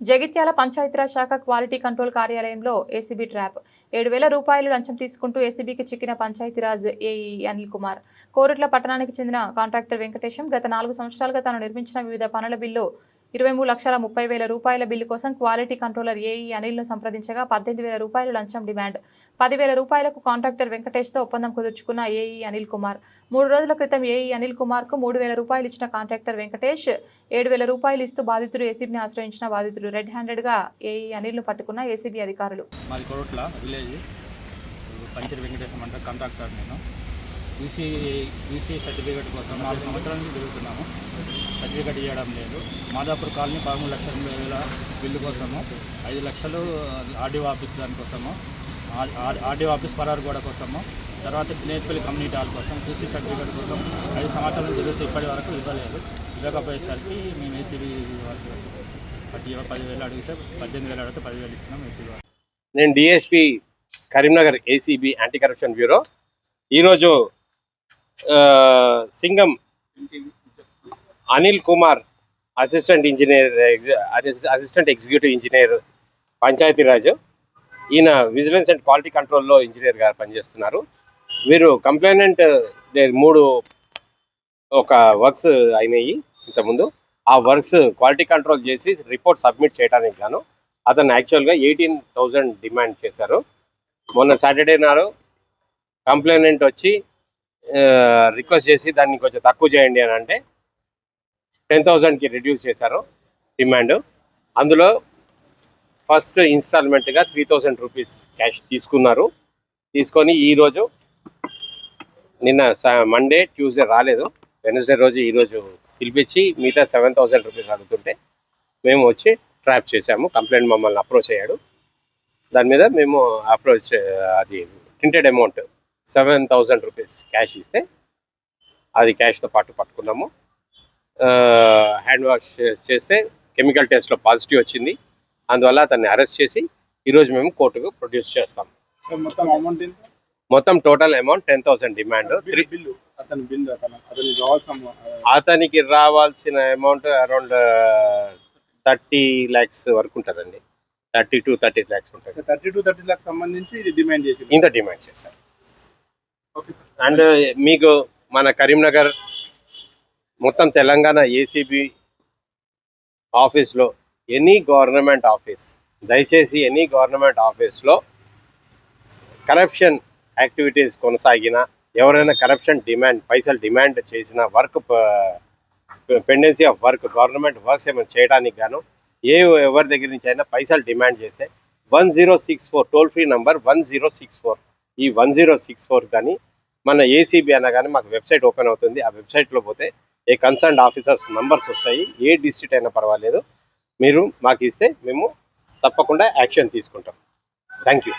జగిత్యాల పంచాయతీరాజ్ శాఖ quality control కార్యాలయంలో ACB trap. ఏడు వేల రూపాయలు లంచం తీసుకుంటూ ఏసీబీకి చిక్కిన పంచాయతీరాజ్ ఏఈ అనిల్ కుమార్. కోరుట్ల పట్టణానికి చెందిన కాంట్రాక్టర్ వెంకటేశం గత నాలుగు సంవత్సరాలుగా తాను నిర్మించిన వివిధ పనుల బిల్లు ఇరవై మూడు లక్షల ముప్పై వేల రూపాయల బిల్లు కోసం క్వాలిటీ కంట్రోలర్ ఏఈ అనిల్ను సంప్రదించగా పద్దెనిమిది వేల రూపాయలు లంచం డిమాండ్. పదివేల రూపాయలకు కాంట్రాక్టర్ వెంకటేష్తో ఒప్పందం కుదుర్చుకున్న ఏఈ అనిల్ కుమార్. మూడు రోజుల క్రితం ఏఈ అనిల్ కుమార్కు మూడు వేల రూపాయలు ఇచ్చిన కాంట్రాక్టర్ వెంకటేష్ ఏడు వేల రూపాయలు ఇస్తూ బాధితుడు ఏసీబీని ఆశ్రయించిన బాధితుడు. రెడ్ హ్యాండెడ్గా ఏఈ అనిల్ను పట్టుకున్న ఏసీబీ అధికారులు. పంచర్ వెంకటేశ్వర అంటే కాంట్రాక్టర్ నేను. బీసీ బీసీ సర్టిఫికేట్ కోసం నాలుగు సంవత్సరాల నుంచి తిరుగుతున్నాము. సర్టిఫికేట్ ఇవ్వడం లేదు. మాదాపూర్ కాలనీ పదమూడు లక్షల ఎనభై వేల బిల్లు కోసము ఐదు లక్షలు ఆర్డీఓ ఆఫీస్ దానికోసము ఆర్డీఓ ఆఫీస్ పరారు గోడ కోసము తర్వాత చిన్నపల్లి కమ్యూనిటీ హాల్ కోసం బీసీ సర్టిఫికేట్ కోసం ఐదు సంవత్సరాలు తిరుగుతూ ఇప్పటి వరకు ఇవ్వలేదు. ఇవ్వకపోయేసరికి మేము ఏసీబీ వరకు పది పదివేలు అడిగితే పద్దెనిమిది వేలు అడిగితే పదివేలు ఇచ్చినాం ఏసీబీ వరకు. నేను DSP Karimnagar ACB anti corruption bureau. ఈరోజు Singam Anil Kumar assistant engineer assistant executive engineer Panchayati Raj. ఈయన విజిలెన్స్ అండ్ క్వాలిటీ కంట్రోల్లో ఇంజనీర్ గారు పనిచేస్తున్నారు. వీరు కంప్లైనెంట్ మూడు ఒక వర్క్స్ అయినాయి ఇంతకుముందు. ఆ వర్క్స్ క్వాలిటీ కంట్రోల్ చేసి రిపోర్ట్ సబ్మిట్ చేయడానికి గాను అతను యాక్చువల్గా ఎయిటీన్ థౌజండ్ డిమాండ్ చేశారు. మొన్న సాటర్డే నాడు కంప్లైనెంట్ వచ్చి రిక్వెస్ట్ చేసి దాన్ని కొంచెం తక్కువ చేయండి అని అంటే టెన్ థౌజండ్కి రిడ్యూస్ చేశారు డిమాండ్ అందులో ఫస్ట్ ఇన్స్టాల్మెంట్గా త్రీ థౌజండ్ రూపీస్ క్యాష్ తీసుకున్నారు. తీసుకొని ఈరోజు నిన్న మండే ట్యూస్డే రాలేదు. వెనస్డే రోజు ఈరోజు పిలిపించి మిగతా సెవెన్ థౌజండ్ రూపీస్ అడుగుతుంటే మేము వచ్చి ట్రాప్ చేసాము కంప్లైంట్ మమ్మల్ని అప్రోచ్ అయ్యాడు. దాని మీద మేము అప్రోచ్ అది printed amount seven thousand rupees cash ఇస్తే అది క్యాష్తో పాటు పట్టుకున్నాము. హ్యాండ్ వాష్ చేస్తే కెమికల్ టెస్ట్లో పాజిటివ్ వచ్చింది. అందువల్ల అతన్ని అరెస్ట్ చేసి ఈరోజు మేము కోర్టుకు ప్రొడ్యూస్ చేస్తాం. మొత్తం అమౌంట్ మొత్తం total amount ten thousand demand అతనికి రావాల్సిన అమౌంట్ అరౌండ్ థర్టీ ల్యాక్స్ వరకు ఉంటుందండి. థర్టీ టు థర్టీ ల్యాక్స్ ఉంటుంది. థర్టీ టు థర్టీ లాక్స్ సంబంధించి ఇది డిమాండ్ చేసి ఇంత డిమాండ్ చేశారు. అండ్ uh, మీకు మన కరీంనగర్ మొత్తం తెలంగాణ ఏసీబీ ఆఫీస్లో ఎనీ గవర్నమెంట్ ఆఫీస్ దయచేసి ఎనీ గవర్నమెంట్ ఆఫీస్లో కరప్షన్ యాక్టివిటీస్ కొనసాగినా ఎవరైనా కరప్షన్ డిమాండ్ పైసలు డిమాండ్ చేసిన work pendency of work government works ఏమైనా చేయడానికి గాను ఏ ఎవరి దగ్గర నుంచి అయినా పైసలు డిమాండ్ చేస్తే one zero six four toll free number one zero six four ఈ వన్ జీరో సిక్స్ ఫోర్ కానీ మన ఏసీబీ అనగానే మాకు వెబ్సైట్ ఓపెన్ అవుతుంది. ఆ వెబ్సైట్లో పోతే ఏ కన్సర్న్ ఆఫీసర్స్ నంబర్స్ వస్తాయి. ఏ డిస్ట్రిక్ట్ అయినా పర్వాలేదు. మీరు మాకు ఇస్తే మేము తప్పకుండా యాక్షన్ తీసుకుంటాం. Thank you.